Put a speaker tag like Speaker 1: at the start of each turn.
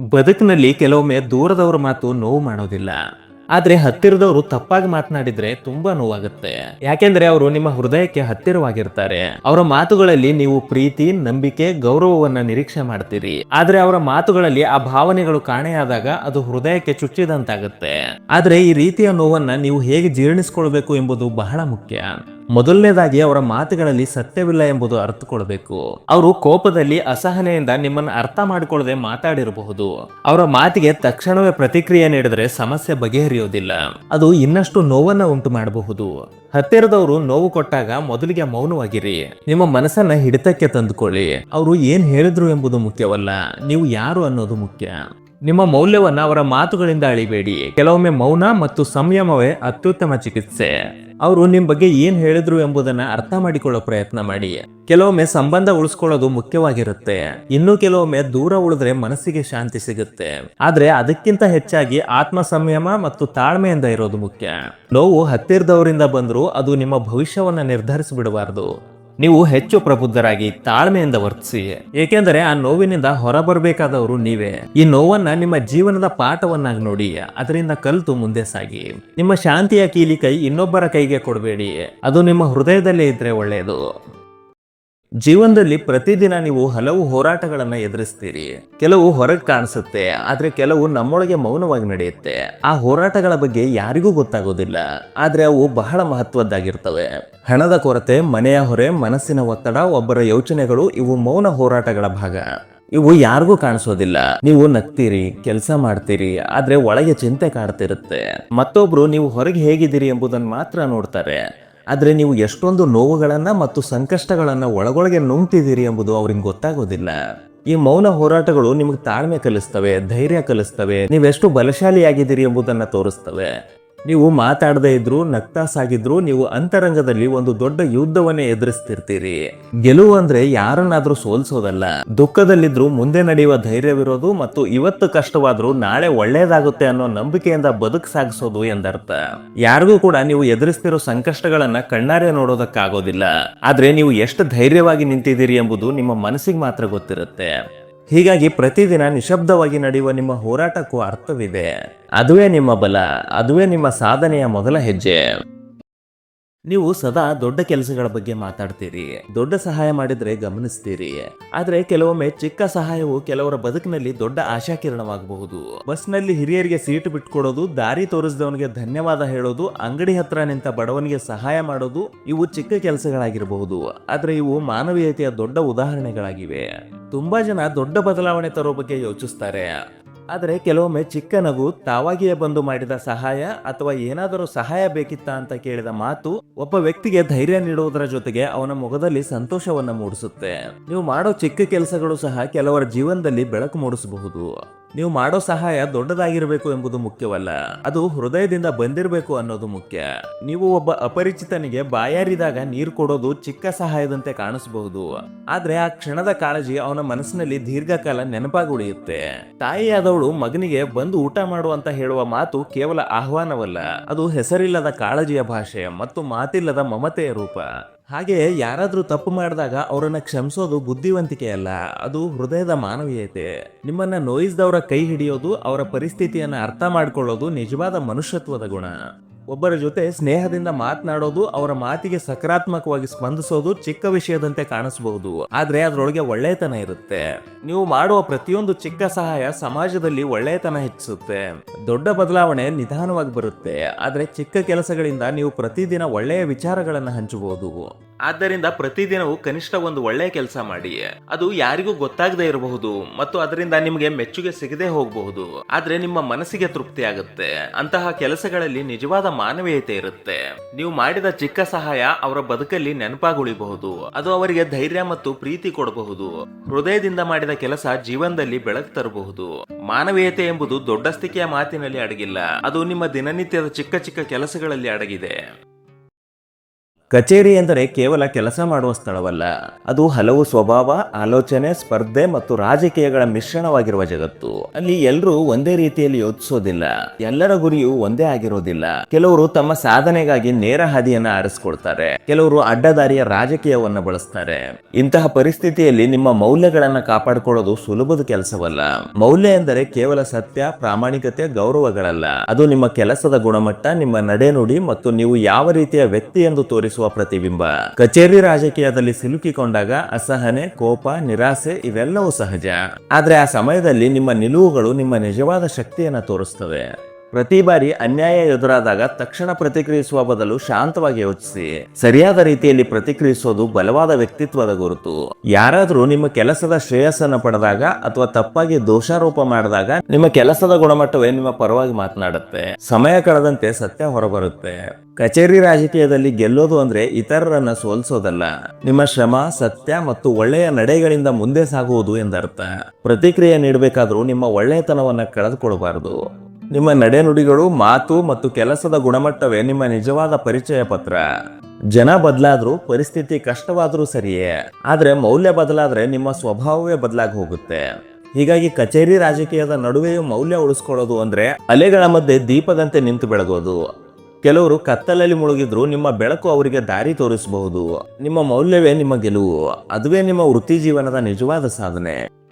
Speaker 1: ಬದುಕಿನಲ್ಲಿ ಕೆಲವೊಮ್ಮೆ ದೂರದವರ ಮಾತು ನೋವು ಮಾಡೋದಿಲ್ಲ. ಆದ್ರೆ ಹತ್ತಿರದವರು ತಪ್ಪಾಗಿ ಮಾತನಾಡಿದ್ರೆ ತುಂಬಾ ನೋವಾಗುತ್ತೆ. ಯಾಕೆಂದ್ರೆ ಅವರು ನಿಮ್ಮ ಹೃದಯಕ್ಕೆ ಹತ್ತಿರವಾಗಿರ್ತಾರೆ. ಅವರ ಮಾತುಗಳಲ್ಲಿ ನೀವು ಪ್ರೀತಿ, ನಂಬಿಕೆ, ಗೌರವವನ್ನ ನಿರೀಕ್ಷೆ ಮಾಡ್ತೀರಿ. ಆದ್ರೆ ಅವರ ಮಾತುಗಳಲ್ಲಿ ಆ ಭಾವನೆಗಳು ಕಾಣೆಯಾದಾಗ ಅದು ಹೃದಯಕ್ಕೆ ಚುಚ್ಚಿದಂತಾಗುತ್ತೆ. ಆದ್ರೆ ಈ ರೀತಿಯ ನೋವನ್ನ ನೀವು ಹೇಗೆ ಜೀರ್ಣಿಸ್ಕೊಳ್ಬೇಕು ಎಂಬುದು ಬಹಳ ಮುಖ್ಯ. ಮೊದಲನೇದಾಗಿ ಅವರ ಮಾತುಗಳಲ್ಲಿ ಸತ್ಯವಿಲ್ಲ ಎಂಬುದು ಅರ್ಥಕೊಳ್ಬೇಕು. ಅವರು ಕೋಪದಲ್ಲಿ ಅಸಹನೆಯಿಂದ ನಿಮ್ಮನ್ನು ಅರ್ಥ ಮಾಡಿಕೊಳ್ಳದೆ ಮಾತಾಡಿರಬಹುದು. ಅವರ ಮಾತಿಗೆ ತಕ್ಷಣವೇ ಪ್ರತಿಕ್ರಿಯೆ ನೀಡಿದ್ರೆ ಸಮಸ್ಯೆ ಬಗೆಹರಿಯೋದಿಲ್ಲ ಅದು ಇನ್ನಷ್ಟು ನೋವನ್ನ ಉಂಟು ಮಾಡಬಹುದು ಹತ್ತಿರದವರು ನೋವು ಕೊಟ್ಟಾಗ ಮೊದಲಿಗೆ ಮೌನವಾಗಿರಿ. ನಿಮ್ಮ ಮನಸ್ಸನ್ನ ಹಿಡಿತಕ್ಕೆ ತಂದುಕೊಳ್ಳಿ. ಅವರು ಏನ್ ಹೇಳಿದ್ರು ಎಂಬುದು ಮುಖ್ಯವಲ್ಲ. ನೀವು ಯಾರು ಅನ್ನೋದು ಮುಖ್ಯ. ನಿಮ್ಮ ಮೌಲ್ಯವನ್ನ ಅವರ ಮಾತುಗಳಿಂದ ಅಳಿಬೇಡಿ. ಕೆಲವೊಮ್ಮೆ ಮೌನ ಮತ್ತು ಸಂಯಮವೇ ಅತ್ಯುತ್ತಮ ಚಿಕಿತ್ಸೆ. ಅವರು ನಿಮ್ಮ ಬಗ್ಗೆ ಏನ್ ಹೇಳಿದ್ರು ಎಂಬುದನ್ನ ಅರ್ಥ ಮಾಡಿಕೊಳ್ಳೋ ಪ್ರಯತ್ನ ಮಾಡಿ. ಕೆಲವೊಮ್ಮೆ ಸಂಬಂಧ ಉಳಿಸ್ಕೊಳ್ಳೋದು ಮುಖ್ಯವಾಗಿರುತ್ತೆ. ಇನ್ನು ಕೆಲವೊಮ್ಮೆ ದೂರ ಉಳಿದ್ರೆ ಮನಸ್ಸಿಗೆ ಶಾಂತಿ ಸಿಗುತ್ತೆ. ಆದ್ರೆ ಅದಕ್ಕಿಂತ ಹೆಚ್ಚಾಗಿ ಆತ್ಮ ಸಂಯಮ ಮತ್ತು ತಾಳ್ಮೆಯಿಂದ ಇರೋದು ಮುಖ್ಯ. ನೋವು ಹತ್ತಿರದವರಿಂದ ಬಂದ್ರು ಅದು ನಿಮ್ಮ ಭವಿಷ್ಯವನ್ನ ನಿರ್ಧರಿಸಿಬಿಡಬಾರದು. ನೀವು ಹೆಚ್ಚು ಪ್ರಬುದ್ಧರಾಗಿ ತಾಳ್ಮೆಯಿಂದ ವರ್ತಿಸಿ ಏಕೆಂದರೆ ಆ ನೋವಿನಿಂದ ಹೊರಬರಬೇಕಾದವರು ನೀವೇ. ಈ ನೋವನ್ನ ನಿಮ್ಮ ಜೀವನದ ಪಾಠವನ್ನಾಗಿ ನೋಡಿ ಅದರಿಂದ ಕಲಿತು ಮುಂದೆ ಸಾಗಿ. ನಿಮ್ಮ ಶಾಂತಿಯ ಕೀಲಿ ಕೈ ಇನ್ನೊಬ್ಬರ ಕೈಗೆ ಕೊಡಬೇಡಿ ಅದು ನಿಮ್ಮ ಹೃದಯದಲ್ಲೇ ಇದ್ರೆ ಒಳ್ಳೆಯದು. ಜೀವನದಲ್ಲಿ ಪ್ರತಿದಿನ ನೀವು ಹಲವು ಹೋರಾಟಗಳನ್ನ ಎದುರಿಸ್ತೀರಿ. ಕೆಲವು ಹೊರಗೆ ಕಾಣಿಸುತ್ತೆ, ಆದ್ರೆ ಕೆಲವು ನಮ್ಮೊಳಗೆ ಮೌನವಾಗಿ ನಡೆಯುತ್ತೆ. ಆ ಹೋರಾಟಗಳ ಬಗ್ಗೆ ಯಾರಿಗೂ ಗೊತ್ತಾಗೋದಿಲ್ಲ, ಆದ್ರೆ ಅವು ಬಹಳ ಮಹತ್ವದ್ದಾಗಿರ್ತವೆ. ಹಣದ ಕೊರತೆ, ಮನೆಯ ಹೊರೆ, ಮನಸ್ಸಿನ ಒತ್ತಡ, ಒಬ್ಬರ ಯೋಚನೆಗಳು, ಇವು ಮೌನ ಹೋರಾಟಗಳ ಭಾಗ. ಇವು ಯಾರಿಗೂ ಕಾಣಿಸೋದಿಲ್ಲ. ನೀವು ನಗ್ತೀರಿ, ಕೆಲಸ ಮಾಡ್ತೀರಿ, ಆದ್ರೆ ಒಳಗೆ ಚಿಂತೆ ಕಾಡ್ತಿರುತ್ತೆ. ಮತ್ತೊಬ್ರು ನೀವು ಹೊರಗೆ ಹೇಗಿದ್ದೀರಿ ಎಂಬುದನ್ನು ಮಾತ್ರ ನೋಡ್ತಾರೆ. ಆದ್ರೆ ನೀವು ಎಷ್ಟೊಂದು ನೋವುಗಳನ್ನು ಮತ್ತು ಸಂಕಷ್ಟಗಳನ್ನು ಒಳಗೊಳಗೆ ನುಂಗ್ತಿದ್ದೀರಿ ಎಂಬುದು ಅವ್ರಿಗೆ ಗೊತ್ತಾಗೋದಿಲ್ಲ. ಈ ಮೌನ ಹೋರಾಟಗಳು ನಿಮಗೆ ತಾಳ್ಮೆ ಕಲಿಸ್ತವೆ, ಧೈರ್ಯ ಕಲಿಸ್ತವೆ, ನೀವೆಷ್ಟು ಬಲಶಾಲಿಯಾಗಿದ್ದೀರಿ ಎಂಬುದನ್ನ ತೋರಿಸ್ತವೆ. ನೀವು ಮಾತಾಡದೇ ಇದ್ರು ನಗ್ತಾ ಸಾಗಿದ್ರು ನೀವು ಅಂತರಂಗದಲ್ಲಿ ಒಂದು ದೊಡ್ಡ ಯುದ್ಧವನ್ನೇ ಎದುರಿಸ್ತಿರ್ತೀರಿ. ಗೆಲುವು ಅಂದ್ರೆ ಯಾರನ್ನಾದ್ರೂ ಸೋಲ್ಸೋದಲ್ಲ. ದುಃಖದಲ್ಲಿದ್ರು ಮುಂದೆ ನಡೆಯುವ ಧೈರ್ಯವಿರೋದು ಮತ್ತು ಇವತ್ತು ಕಷ್ಟವಾದ್ರೂ ನಾಳೆ ಒಳ್ಳೇದಾಗುತ್ತೆ ಅನ್ನೋ ನಂಬಿಕೆಯಿಂದ ಬದುಕು ಸಾಗಿಸೋದು ಎಂದರ್ಥ. ಯಾರಿಗೂ ಕೂಡ ನೀವು ಎದುರಿಸ್ತಿರೋ ಸಂಕಷ್ಟಗಳನ್ನ ಕಣ್ಣಾರೆ ನೋಡೋದಕ್ಕಾಗೋದಿಲ್ಲ. ಆದ್ರೆ ನೀವು ಎಷ್ಟು ಧೈರ್ಯವಾಗಿ ನಿಂತಿದ್ದೀರಿ ಎಂಬುದು ನಿಮ್ಮ ಮನಸ್ಸಿಗೆ ಮಾತ್ರ ಗೊತ್ತಿರುತ್ತೆ. ಹೀಗಾಗಿ ಪ್ರತಿದಿನ ನಿಶಬ್ದವಾಗಿ ನಡೆಯುವ ನಿಮ್ಮ ಹೋರಾಟಕ್ಕೂ ಅರ್ಥವಿದೆ. ಅದುವೇ ನಿಮ್ಮ ಬಲ, ಅದುವೇ ನಿಮ್ಮ ಸಾಧನೆಯ ಮೊದಲ ಹೆಜ್ಜೆ. ನೀವು ಸದಾ ದೊಡ್ಡ ಕೆಲಸಗಳ ಬಗ್ಗೆ ಮಾತಾಡ್ತೀರಿ, ದೊಡ್ಡ ಸಹಾಯ ಮಾಡಿದ್ರೆ ಗಮನಿಸ್ತೀರಿ. ಆದ್ರೆ ಕೆಲವೊಮ್ಮೆ ಚಿಕ್ಕ ಸಹಾಯವು ಕೆಲವರ ಬದುಕಿನಲ್ಲಿ ದೊಡ್ಡ ಆಶಾಕಿರಣವಾಗಬಹುದು. ಬಸ್ನಲ್ಲಿ ಹಿರಿಯರಿಗೆ ಸೀಟ್ ಬಿಟ್ಕೊಡೋದು, ದಾರಿ ತೋರಿಸಿದವನಿಗೆ ಧನ್ಯವಾದ ಹೇಳೋದು, ಅಂಗಡಿ ಹತ್ರ ನಿಂತ ಬಡವನಿಗೆ ಸಹಾಯ ಮಾಡೋದು ಇವು ಚಿಕ್ಕ ಕೆಲಸಗಳಾಗಿರಬಹುದು. ಆದ್ರೆ ಇವು ಮಾನವೀಯತೆಯ ದೊಡ್ಡ ಉದಾಹರಣೆಗಳಾಗಿವೆ. ತುಂಬಾ ಜನ ದೊಡ್ಡ ಬದಲಾವಣೆ ತರೋ ಬಗ್ಗೆ ಯೋಚಿಸ್ತಾರೆ. ಆದರೆ ಕೆಲವೊಮ್ಮೆ ಚಿಕ್ಕ ನಗು ತಾವಾಗಿಯೇ ಬಂದು ಮಾಡಿದ ಸಹಾಯ ಅಥವಾ ಏನಾದರೂ ಸಹಾಯ ಬೇಕಿತ್ತ ಅಂತ ಕೇಳಿದ ಮಾತು ಒಬ್ಬ ವ್ಯಕ್ತಿಗೆ ಧೈರ್ಯ ನೀಡುವುದರ ಜೊತೆಗೆ ಅವನ ಮುಖದಲ್ಲಿ ಸಂತೋಷವನ್ನು ಮೂಡಿಸುತ್ತೆ. ನೀವು ಮಾಡೋ ಚಿಕ್ಕ ಕೆಲಸಗಳು ಸಹ ಕೆಲವರ ಜೀವನದಲ್ಲಿ ಬೆಳಕು ಮೂಡಿಸಬಹುದು. ನೀವು ಮಾಡೋ ಸಹಾಯ ದೊಡ್ಡದಾಗಿರಬೇಕು ಎಂಬುದು ಮುಖ್ಯವಲ್ಲ. ಅದು ಹೃದಯದಿಂದ ಬಂದಿರಬೇಕು ಅನ್ನೋದು ಮುಖ್ಯ. ನೀವು ಒಬ್ಬ ಅಪರಿಚಿತನಿಗೆ ಬಾಯಾರಿದಾಗ ನೀರು ಕೊಡೋದು ಚಿಕ್ಕ ಸಹಾಯದಂತೆ ಕಾಣಿಸಬಹುದು. ಆದ್ರೆ ಆ ಕ್ಷಣದ ಕಾಳಜಿ ಅವನ ಮನಸ್ಸಿನಲ್ಲಿ ದೀರ್ಘಕಾಲ ನೆನಪಾಗಿ ಉಳಿಯುತ್ತೆ. ತಾಯಿಯಾದವಳು ಮಗನಿಗೆ ಬಂದು ಊಟ ಮಾಡು ಅಂತ ಹೇಳುವ ಮಾತು ಕೇವಲ ಆಹ್ವಾನವಲ್ಲ, ಅದು ಹೆಸರಿಲ್ಲದ ಕಾಳಜಿಯ ಭಾಷೆ ಮತ್ತು ಮಾತಿಲ್ಲದ ಮಮತೆಯ ರೂಪ. ಹಾಗೆ ಯಾರಾದರೂ ತಪ್ಪು ಮಾಡಿದಾಗ ಅವರನ್ನು ಕ್ಷಮಿಸೋದು ಬುದ್ಧಿವಂತಿಕೆ ಅಲ್ಲ ಅದು ಹೃದಯದ ಮಾನವೀಯತೆ. ನಿಮ್ಮನ್ನ ನೋಯಿಸಿದವರ ಕೈ ಹಿಡಿಯೋದು, ಅವರ ಪರಿಸ್ಥಿತಿಯನ್ನು ಅರ್ಥ ಮಾಡಿಕೊಳ್ಳೋದು ನಿಜವಾದ ಮನುಷ್ಯತ್ವದ ಗುಣ. ಒಬ್ಬರ ಜೊತೆ ಸ್ನೇಹದಿಂದ ಮಾತನಾಡೋದು, ಅವರ ಮಾತಿಗೆ ಸಕಾರಾತ್ಮಕವಾಗಿ ಸ್ಪಂದಿಸೋದು ಚಿಕ್ಕ ವಿಷಯದಂತೆ ಕಾಣಿಸಬಹುದು. ಆದ್ರೆ ಅದರೊಳಗೆ ಒಳ್ಳೆಯತನ ಇರುತ್ತೆ. ನೀವು ಮಾಡುವ ಪ್ರತಿಯೊಂದು ಚಿಕ್ಕ ಸಹಾಯ ಸಮಾಜದಲ್ಲಿ ಒಳ್ಳೆಯತನ ಹೆಚ್ಚಿಸುತ್ತೆ. ದೊಡ್ಡ ಬದಲಾವಣೆ ನಿಧಾನವಾಗಿ ಬರುತ್ತೆ. ಆದ್ರೆ ಚಿಕ್ಕ ಕೆಲಸಗಳಿಂದ ನೀವು ಪ್ರತಿದಿನ ಒಳ್ಳೆಯ ವಿಚಾರಗಳನ್ನು ಹಂಚಬಹುದು. ಆದ್ದರಿಂದ ಪ್ರತಿದಿನವೂ ಕನಿಷ್ಠ ಒಂದು ಒಳ್ಳೆಯ ಕೆಲಸ ಮಾಡಿ. ಅದು ಯಾರಿಗೂ ಗೊತ್ತಾಗದೇ ಇರಬಹುದು ಮತ್ತು ಅದರಿಂದ ನಿಮಗೆ ಮೆಚ್ಚುಗೆ ಸಿಗದೆ ಹೋಗಬಹುದು. ಆದ್ರೆ ನಿಮ್ಮ ಮನಸ್ಸಿಗೆ ತೃಪ್ತಿ ಆಗುತ್ತೆ. ಅಂತಹ ಕೆಲಸಗಳಲ್ಲಿ ನಿಜವಾದ ಮಾನವೀಯತೆ ಇರುತ್ತೆ. ನೀವು ಮಾಡಿದ ಚಿಕ್ಕ ಸಹಾಯ ಅವರ ಬದುಕಲ್ಲಿ ನೆನಪಾಗುಳಿಬಹುದು. ಅದು ಅವರಿಗೆ ಧೈರ್ಯ ಮತ್ತು ಪ್ರೀತಿ ಕೊಡಬಹುದು. ಹೃದಯದಿಂದ ಮಾಡಿದ ಕೆಲಸ ಜೀವನದಲ್ಲಿ ಬೆಳಕು ತರಬಹುದು. ಮಾನವೀಯತೆ ಎಂಬುದು ದೊಡ್ಡಸ್ತಿಕೆಯ ಮಾತಿನಲ್ಲಿ ಅಡಗಿಲ್ಲ. ಅದು ನಿಮ್ಮ ದಿನನಿತ್ಯದ ಚಿಕ್ಕ ಚಿಕ್ಕ ಕೆಲಸಗಳಲ್ಲಿ ಅಡಗಿದೆ. ಕಚೇರಿ ಎಂದರೆ ಕೇವಲ ಕೆಲಸ ಮಾಡುವ ಸ್ಥಳವಲ್ಲ. ಅದು ಹಲವು ಸ್ವಭಾವ, ಆಲೋಚನೆ, ಸ್ಪರ್ಧೆ ಮತ್ತು ರಾಜಕೀಯಗಳ ಮಿಶ್ರಣವಾಗಿರುವ ಜಗತ್ತು. ಅಲ್ಲಿ ಎಲ್ಲರೂ ಒಂದೇ ರೀತಿಯಲ್ಲಿ ಯೋಚಿಸೋದಿಲ್ಲ. ಎಲ್ಲರ ಗುರಿಯು ಒಂದೇ ಆಗಿರೋದಿಲ್ಲ. ಕೆಲವರು ತಮ್ಮ ಸಾಧನೆಗಾಗಿ ನೇರ ಹಾದಿಯನ್ನ ಆರಿಸಿಕೊಳ್ತಾರೆ. ಕೆಲವರು ಅಡ್ಡದಾರಿಯ ರಾಜಕೀಯವನ್ನ ಬಳಸ್ತಾರೆ. ಇಂತಹ ಪರಿಸ್ಥಿತಿಯಲ್ಲಿ ನಿಮ್ಮ ಮೌಲ್ಯಗಳನ್ನ ಕಾಪಾಡಿಕೊಳ್ಳೋದು ಸುಲಭದ ಕೆಲಸವಲ್ಲ. ಮೌಲ್ಯ ಎಂದರೆ ಕೇವಲ ಸತ್ಯ, ಪ್ರಾಮಾಣಿಕತೆ, ಗೌರವಗಳಲ್ಲ. ಅದು ನಿಮ್ಮ ಕೆಲಸದ ಗುಣಮಟ್ಟ, ನಿಮ್ಮ ನಡೆನುಡಿ ಮತ್ತು ನೀವು ಯಾವ ರೀತಿಯ ವ್ಯಕ್ತಿ ಎಂದು ತೋರಿಸುವ ಪ್ರತಿಬಿಂಬ. ಕಚೇರಿ ರಾಜಕೀಯದಲ್ಲಿ ಸಿಲುಕಿಕೊಂಡಾಗ ಅಸಹನೆ, ಕೋಪ, ನಿರಾಸೆ ಇವೆಲ್ಲವೂ ಸಹಜ. ಆದ್ರೆ ಆ ಸಮಯದಲ್ಲಿ ನಿಮ್ಮ ನಿಲುವುಗಳು ನಿಮ್ಮ ನಿಜವಾದ ಶಕ್ತಿಯನ್ನ ತೋರಿಸ್ತವೆ. ಪ್ರತಿ ಬಾರಿ ಅನ್ಯಾಯ ಎದುರಾದಾಗ ತಕ್ಷಣ ಪ್ರತಿಕ್ರಿಯಿಸುವ ಬದಲು ಶಾಂತವಾಗಿ ಯೋಚಿಸಿ. ಸರಿಯಾದ ರೀತಿಯಲ್ಲಿ ಪ್ರತಿಕ್ರಿಯಿಸೋದು ಬಲವಾದ ವ್ಯಕ್ತಿತ್ವದ ಗುರುತು. ಯಾರಾದರೂ ನಿಮ್ಮ ಕೆಲಸದ ಶ್ರೇಯಸ್ಸನ್ನು ಪಡೆದಾಗ ಅಥವಾ ತಪ್ಪಾಗಿ ದೋಷಾರೋಪ ಮಾಡಿದಾಗ ನಿಮ್ಮ ಕೆಲಸದ ಗುಣಮಟ್ಟವೇ ನಿಮ್ಮ ಪರವಾಗಿ ಮಾತನಾಡುತ್ತೆ. ಸಮಯ ಕಳೆದಂತೆ ಸತ್ಯ ಹೊರಬರುತ್ತೆ. ಕಚೇರಿ ರಾಜಕೀಯದಲ್ಲಿ ಗೆಲ್ಲೋದು ಅಂದ್ರೆ ಇತರರನ್ನ ಸೋಲಿಸೋದಲ್ಲ. ನಿಮ್ಮ ಶ್ರಮ, ಸತ್ಯ ಮತ್ತು ಒಳ್ಳೆಯ ನಡೆಗಳಿಂದ ಮುಂದೆ ಸಾಗುವುದು ಎಂದರ್ಥ. ಪ್ರತಿಕ್ರಿಯೆ ನೀಡಬೇಕಾದ್ರೂ ನಿಮ್ಮ ಒಳ್ಳೆಯತನವನ್ನ ಕಳೆದುಕೊಳ್ಬಾರದು. ನಿಮ್ಮ ನಡೆನುಡಿಗಳು, ಮಾತು ಮತ್ತು ಕೆಲಸದ ಗುಣಮಟ್ಟವೇ ನಿಮ್ಮ ನಿಜವಾದ ಪರಿಚಯ ಪತ್ರ. ಜನ ಬದಲಾದ್ರೂ, ಪರಿಸ್ಥಿತಿ ಕಷ್ಟವಾದ್ರೂ ಸರಿಯೇ. ಆದ್ರೆ ಮೌಲ್ಯ ಬದಲಾದ್ರೆ ನಿಮ್ಮ ಸ್ವಭಾವವೇ ಬದಲಾಗಿ ಹೋಗುತ್ತೆ. ಹೀಗಾಗಿ ಕಚೇರಿ ರಾಜಕೀಯದ ನಡುವೆಯೂ ಮೌಲ್ಯ ಉಳಿಸ್ಕೊಳ್ಳೋದು ಅಂದ್ರೆ ಅಲೆಗಳ ಮಧ್ಯೆ ದೀಪದಂತೆ ನಿಂತು ಬೆಳಗೋದು. ಕೆಲವರು ಕತ್ತಲಲ್ಲಿ ಮುಳುಗಿದ್ರು ನಿಮ್ಮ ಬೆಳಕು ಅವರಿಗೆ ದಾರಿ ತೋರಿಸಬಹುದು. ನಿಮ್ಮ ಮೌಲ್ಯವೇ ನಿಮ್ಮ ಗೆಲುವು. ಅದುವೇ ನಿಮ್ಮ ವೃತ್ತಿ ಜೀವನದ ನಿಜವಾದ ಸಾಧನೆ.